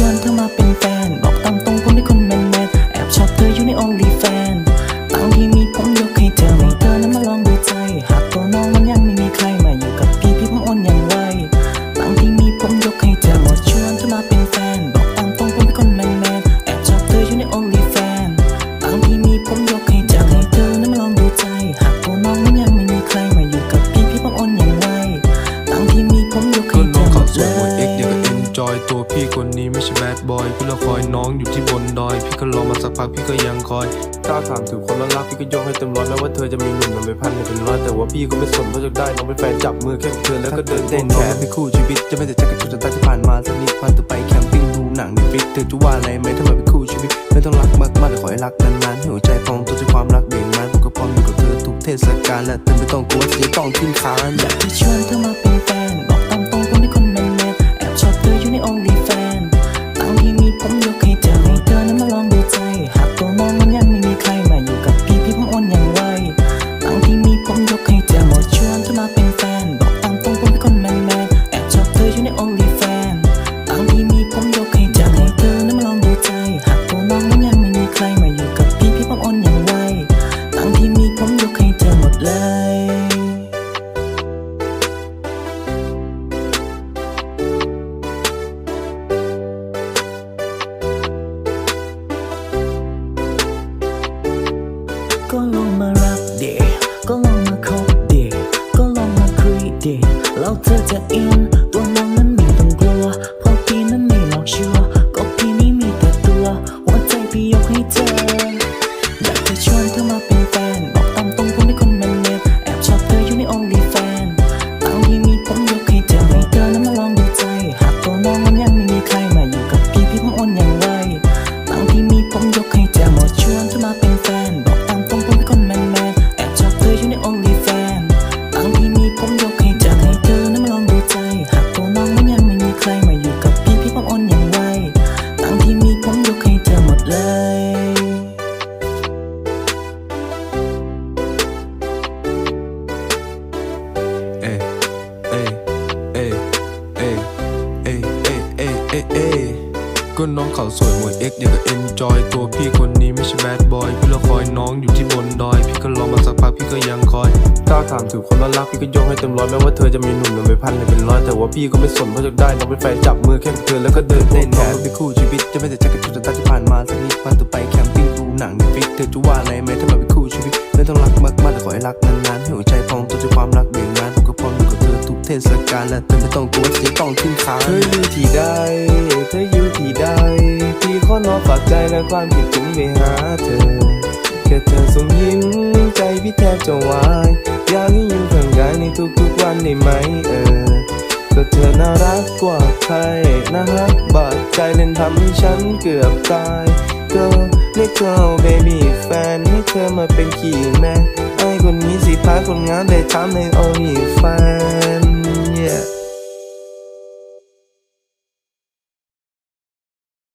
ชวนเธอมาเป็น รอมาสักพักพี่ก็ยังคอยถ้าถามถึงคนรักรักพี่ก็ยกให้เต็มร้อยแม้ว่าเธอจะมีหนุ่มนำไปพันในเป็นร้อยแต่ว่าพี่ก็ไม่สนเพราะจะได้น้องเป็นแฟนจับมือแค่เธอแล้วก็เดินเต้นแขนเป็นคู่ชีวิตจะไม่แต่จักรจุดตาที่ผ่านมาสักนิดวันต่อไปแคมปิ้งดูหนังในฟิกเธอจะว่าอะไรไหมถ้ามาเป็นคู่ชีวิตไม่ต้องรักมากมากแต่ขอให้รักนานๆให้หัวใจพองตัวด้วยความรักเบี่ยงบานผมก็พร้อมอยู่กับเธอทุกเทศกาลและเธอไม่ต้องกลัวที่จะต้องทิ้งค้างอยากที่ชวนเธอมาเป็น ดแล้วเธอจะอินตัวน้องนั้นไม่ต้องกลัวเพราะพี่นั้นไม่หลอกชัวร์ก็พี่นี้มีแต่ตัวหัวใจพี่ยกให้เธออยากจะชวนเธอมาเป็นแฟนบอกตามตรงผมเป็นคนแมนแมนแอบชอบเธออยู่ใน only fan ตังที่มีผมยกให้เธอให้เธอนั้นมาลองดูใจ หากตัวน้องมันยังไม่มีใครมาอยู่กับพี่พี่ผมโอนอย่างไวตังที่มีผมยกให้เธอหมดชวนเธอมาเป็นแฟนบอกตามตรงผมเป็นคนแมนแมนแอบชอบเธออยู่ใน only fan ตังที่มีผมยกให้ ก็น้องเขาสวยหมวยเอ็กอย่างกับเอนจอยตัวพี่คนนี้ไม่ใช่แบดบอยพี่ราคอยน้องอยู่ที่บนดอย พี่ก็รอมาสักพักพี่ก็ยังคอยถ้าถามถึงคนรักรักพี่ก็ยกให้เต็มร้อยแม้ว่าเธอจะมีหนุ่มนำไปพันในเป็นร้อยแต่ว่าพี่ก็ไม่สนเพราะจะได้น้องเป็นแฟนจับมือแค่เธอแล้วก็เดินเต้นแขนเป็นคู่ชีวิตจะไม่แต่จักรจุดตาที่ผ่านมาสักนิดวันต่อไปแคมปิ้งดูหนังในฟิกเธอจะว่าอะไรไหมถ้ามาเป็นคู่ชีวิตไม่ต้องรักมากมากแต่ขอให้รักนานๆให้หัวใจพองตัวด้วยความรัก เธอทุกเทศกาลและเธอไม่ต้องกลัวที่จะต้องทิ้งค้างเธออยู่ที่ใดเธออยู่ที่ใดพี่ขอนอนฝากใจและความคิดถึงไปหาเธอแค่เธอส่งยิ้มใจพี่แทบจะวายอยากให้อยู่ข้างกายในทุกๆวันได้ไหมเออก็เธอน่ารักกว่าใครนะฮักบาดใจเล่นทำให้ฉันเกือบตายก็เรียกเธอเบบี้แฟนให้เธอมาเป็นขี่แม่ไอ้คนนี้สิพาคนงานได้ทำในโอ y ีแฟน yeah